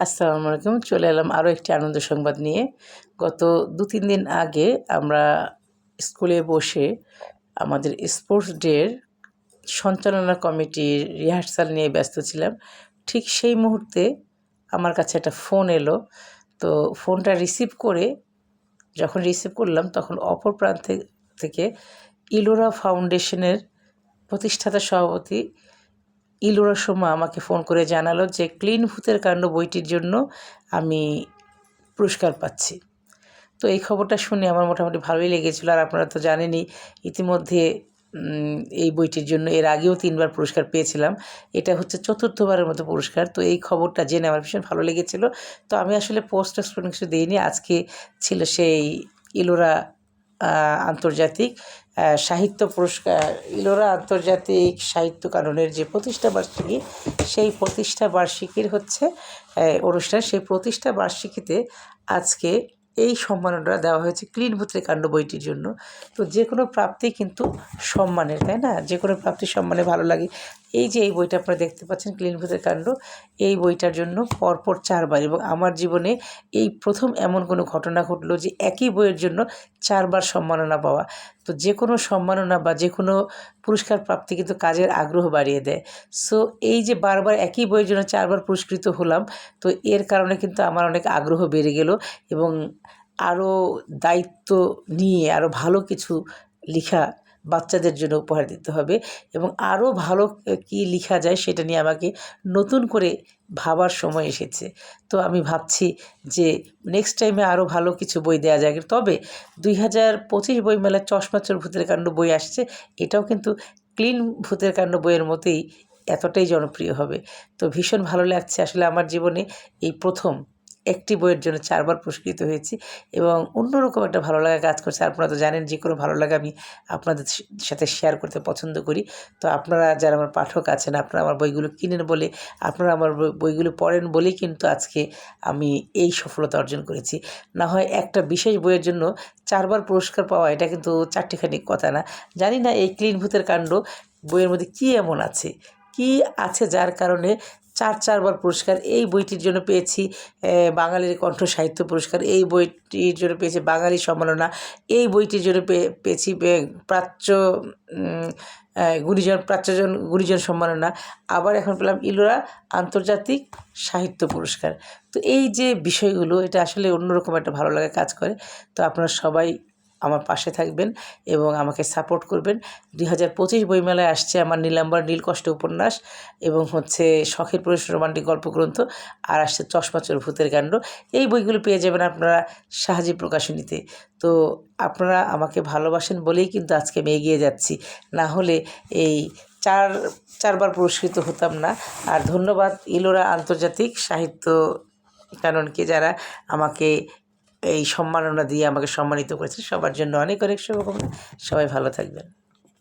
আসসালামু আলাইকুম। চলে এলাম আরও একটি আনন্দ সংবাদ নিয়ে। গত দু তিন দিন আগে আমরা স্কুলে বসে আমাদের স্পোর্টস ডের সঞ্চালনা কমিটির রিহার্সাল নিয়ে ব্যস্ত ছিলাম। ঠিক সেই মুহূর্তে আমার কাছে একটা ফোন এলো। তো ফোনটা রিসিভ করে যখন রিসিভ করলাম তখন অপর প্রান্তে থেকে ইলোরা ফাউন্ডেশনের প্রতিষ্ঠাতা সভাপতি ইলোরা সোমা আমাকে ফোন করে জানালো যে ক্লিন ভূতের কাণ্ড বইটির জন্য আমি পুরস্কার পাচ্ছি। তো এই খবরটা শুনে আমার মোটামুটি ভালোই লেগেছিলো আর আপনারা তো জানেনই, ইতিমধ্যে এই বইটির জন্য এর আগেও তিনবার পুরস্কার পেয়েছিলাম। এটা হচ্ছে চতুর্থবারের মতো পুরস্কার। তো এই খবরটা জেনে আমার ভীষণ ভালো লেগেছিল। তো আমি আসলে পোস্ট টোস্ট কিছু দিইনি। আজকে ছিল সেই ইলোরা আন্তর্জাতিক সাহিত্য পুরস্কার, ইলোরা আন্তর্জাতিক সাহিত্য কাননের যে প্রতিষ্ঠা বার্ষিকী, সেই প্রতিষ্ঠা বার্ষিকীর হচ্ছে অনুষ্ঠান। সেই প্রতিষ্ঠা বার্ষিকীতে আজকে এই সম্মাননা দেওয়া হয়েছে ক্লিন ভূতের কাণ্ড বইটির জন্য। তো যে কোনো প্রাপ্তি কিন্তু সম্মানের, তাই না? যে কোনো প্রাপ্তি সম্মানে ভালো লাগে। এই যে এই বইটা আপনারা দেখতে পাচ্ছেন, ক্লিন ভূতের কাণ্ড, এই বইটার জন্য পরপর চারবার এবং আমার জীবনে এই প্রথম এমন কোনো ঘটনা ঘটলো যে একই বইয়ের জন্য চারবার সম্মাননা পাওয়া। তো যে কোনো সম্মাননা বা যে কোনো পুরস্কার প্রাপ্তি কিন্তু কাজের আগ্রহ বাড়িয়ে দেয়। সো এই যে বারবার একই বইয়ের জন্য চারবার পুরস্কৃত হলাম, তো এর কারণে কিন্তু আমার অনেক আগ্রহ বেড়ে গেল এবং আরও দায়িত্ব নিয়ে, আরও ভালো কিছু লেখা বাচ্চাদের জন্য উপহার দিতে হবে এবং আরও ভালো কী লেখা যায় সেটা নিয়ে আমাকে নতুন করে ভাবার সময় এসেছে। তো আমি ভাবছি যে নেক্সট টাইমে আরও ভালো কিছু বই দেওয়া যায় তবে দুই হাজার পঁচিশ বই বইমেলায় চশমাচোর ভূতের কাণ্ড বই আসছে, এটাও কিন্তু ক্লিন ভূতের কাণ্ড বইয়ের মতোই এতটাই জনপ্রিয় হবে। তো ভীষণ ভালো লাগছে আসলে আমার জীবনে এই প্রথম একটি বইয়ের জন্য চারবার পুরস্কৃত হয়েছি এবং অন্যরকম একটা ভালো লাগা কাজ করছে। আপনারা তো জানেন যে কোনো ভালো লাগা আমি আপনাদের সাথে শেয়ার করতে পছন্দ করি। তো আপনারা যারা আমার পাঠক আছেন, আপনারা আমার বইগুলো কিনেন বলে, আপনারা আমার বই- বইগুলো পড়েন বলেই কিন্তু আজকে আমি এই সফলতা অর্জন করেছি। না হয় একটা বিশেষ বইয়ের জন্য চারবার পুরস্কার পাওয়া, এটা কিন্তু চারটিখানি কথা না। জানি না এই ক্লিন ভূতের কাণ্ড বইয়ের মধ্যে কী এমন আছে, কি আছে যার কারণে চার চারবার পুরস্কার। এই বইটির জন্য পেয়েছি বাঙালির কণ্ঠ সাহিত্য পুরস্কার। এই বইটির জন্য পেয়েছি বাঙালি সম্মাননা। এই বইটির জন্য পেয়ে- পেয়েছি প্রাচ্য গুণীজন, প্রাচ্যজন গুণীজন সম্মাননা। আবার এখন পেলাম ইলোরা, আন্তর্জাতিক সাহিত্য পুরস্কার। তো এই যে বিষয়গুলো, এটা আসলে অন্যরকম একটা ভালো লাগা কাজ করে। তো আপনারা সবাই আমার পাশে থাকবেন এবং আমাকে সাপোর্ট করবেন। দুই হাজার পঁচিশ বইমেলায় আসছে আমার নীলাম্বর নীলকষ্ট উপন্যাস এবং হচ্ছে শখের পুরুষ রোমান্টিক গল্পগ্রন্থ আর আসছে চশমাচোর ভূতের কাণ্ড। এই বইগুলো পেয়ে যাবেন আপনারা সাহায্য প্রকাশনীতে। তো আপনারা আমাকে ভালোবাসেন বলেই কিন্তু আজকে আমি এগিয়ে যাচ্ছি। না হলে এই চার, চারবার পুরস্কৃত হতাম না। আর ধন্যবাদ ইলোরা আন্তর্জাতিক সাহিত্য কাননকে যারা আমাকে এই সম্মাননা দিয়ে আমাকে সম্মানিত করেছে। সবার জন্য অনেক অনেক শুভকামনা। সবাই ভালো থাকবেন।